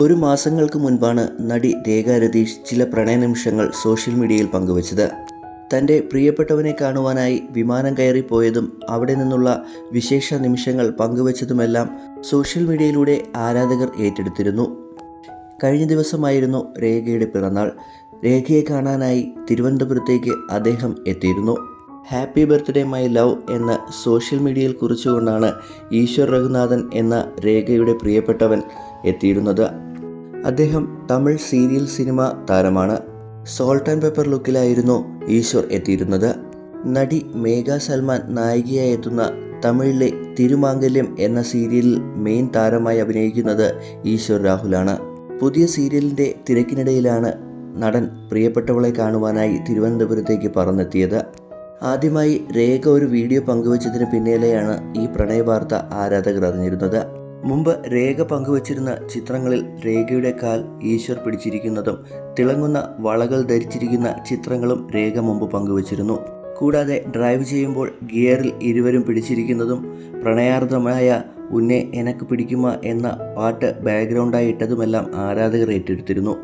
ഒരു മാസങ്ങൾക്ക് മുൻപാണ് നടി രേഖ രതീഷ് ചില പ്രണയ നിമിഷങ്ങൾ സോഷ്യൽ മീഡിയയിൽ പങ്കുവച്ചത്. തന്റെ പ്രിയപ്പെട്ടവനെ കാണുവാനായി വിമാനം കയറിപ്പോയതും അവിടെ നിന്നുള്ള വിശേഷ നിമിഷങ്ങൾ പങ്കുവച്ചതുമെല്ലാം സോഷ്യൽ മീഡിയയിലൂടെ ആരാധകർ ഏറ്റെടുത്തിരുന്നു. കഴിഞ്ഞ ദിവസമായിരുന്നു രേഖയുടെ പിറന്നാൾ. രേഖയെ കാണാനായി തിരുവനന്തപുരത്തേക്ക് അദ്ദേഹം എത്തിയിരുന്നു. ഹാപ്പി ബർത്ത്ഡേ മൈ ലവ് എന്ന സോഷ്യൽ മീഡിയയിൽ കുറിച്ചുകൊണ്ടാണ് ഈശ്വർ രഘുനാഥൻ എന്ന രേഖയുടെ പ്രിയപ്പെട്ടവൻ എത്തിയിരുന്നത്. അദ്ദേഹം തമിഴ് സീരിയൽ സിനിമ താരമാണ്. സോൾട്ട് ആൻഡ് പെപ്പർ ലുക്കിലായിരുന്നു ഈശ്വർ എത്തിയിരുന്നത്. നടി മേഘ സൽമാൻ നായികയായി എത്തുന്ന തമിഴിലെ തിരുമാംഗല്യം എന്ന സീരിയലിൽ മെയിൻ താരമായി അഭിനയിക്കുന്നത് ഈശ്വർ രാഹുലാണ്. പുതിയ സീരിയലിന്റെ തിരക്കിനിടയിലാണ് നടൻ പ്രിയപ്പെട്ടവളെ കാണുവാനായി തിരുവനന്തപുരത്തേക്ക് പറന്നെത്തിയത്. ആദ്യമായി രേഖ ഒരു വീഡിയോ പങ്കുവച്ചതിന് പിന്നാലെയാണ് ഈ പ്രണയവാർത്ത ആരാധകർ അറിഞ്ഞിരുന്നത്. മുമ്പ് രേഖ പങ്കുവച്ചിരുന്ന ചിത്രങ്ങളിൽ രേഖയുടെ കാൽ ഈശ്വർ പിടിച്ചിരിക്കുന്നതും തിളങ്ങുന്ന വളകൾ ധരിച്ചിരിക്കുന്ന ചിത്രങ്ങളും രേഖ മുമ്പ് പങ്കുവച്ചിരുന്നു. കൂടാതെ ഡ്രൈവ് ചെയ്യുമ്പോൾ ഗിയറിൽ ഇരുവരും പിടിച്ചിരിക്കുന്നതും പ്രണയാർദ്ധമായ ഉന്നെ എനക്ക് പിടിക്കുമ എന്ന പാട്ട് ബാക്ക്ഗ്രൗണ്ടായി ഇട്ടതുമെല്ലാം ആരാധകർ ഏറ്റെടുത്തിരുന്നു.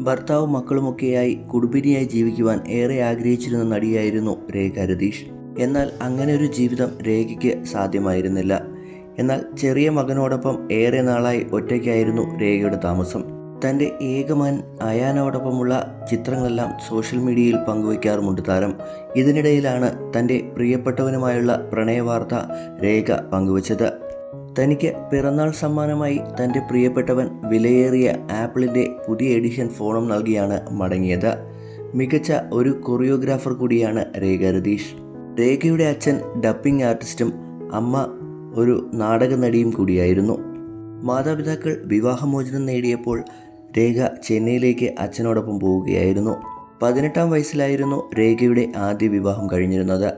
ഭർത്താവും മക്കളുമൊക്കെയായി കുടുംബിനിയായി ജീവിക്കുവാൻ ഏറെ ആഗ്രഹിച്ചിരുന്ന നടിയായിരുന്നു രേഖ രതീഷ്. എന്നാൽ അങ്ങനെ ഒരു ജീവിതം രേഖയ്ക്ക് സാധ്യമായിരുന്നില്ല. എന്നാൽ ചെറിയ മകനോടൊപ്പം ഏറെ നാളായി ഒറ്റയ്ക്കായിരുന്നു രേഖയുടെ താമസം. തന്റെ ഏകമൻ അയാനോടൊപ്പമുള്ള ചിത്രങ്ങളെല്ലാം സോഷ്യൽ മീഡിയയിൽ പങ്കുവയ്ക്കാറുമുണ്ട് താരം. ഇതിനിടയിലാണ് തന്റെ പ്രിയപ്പെട്ടവനുമായുള്ള പ്രണയവാർത്ത രേഖ പങ്കുവച്ചത്. തനിക്ക് പിറന്നാൾ സമ്മാനമായി തന്റെ പ്രിയപ്പെട്ടവൻ വിലയേറിയ ആപ്പിളിന്റെ പുതിയ എഡിഷൻ ഫോണും നൽകിയാണ് മടങ്ങിയത്. മികച്ച ഒരു കൊറിയോഗ്രാഫർ കൂടിയാണ് രേഖ രതീഷ്. രേഖയുടെ അച്ഛൻ ഡപ്പിംഗ് ആർട്ടിസ്റ്റും അമ്മ ഒരു നാടക നടിയും കൂടിയായിരുന്നു. മാതാപിതാക്കൾ വിവാഹമോചനം നേടിയപ്പോൾ രേഖ ചെന്നൈയിലേക്ക് അച്ഛനോടൊപ്പം പോവുകയായിരുന്നു. പതിനെട്ടാം വയസ്സിലായിരുന്നു രേഖയുടെ ആദ്യ വിവാഹം കഴിഞ്ഞിരുന്നത്.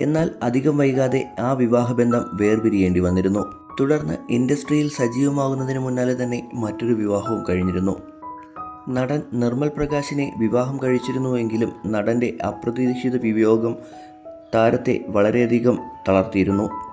എന്നാൽ അധികം വൈകാതെ ആ വിവാഹബന്ധം വേർപിരിയേണ്ടി വന്നിരുന്നു. തുടർന്ന് ഇൻഡസ്ട്രിയിൽ സജീവമാകുന്നതിന് മുന്നാലെ തന്നെ മറ്റൊരു വിവാഹവും കഴിഞ്ഞിരുന്നു. നടൻ നിർമ്മൽ പ്രകാശിനെ വിവാഹം കഴിച്ചിരുന്നുവെങ്കിലും നടന്റെ അപ്രതീക്ഷിത വിയോഗം താരത്തെ വളരെയധികം തളർത്തിയിരുന്നു.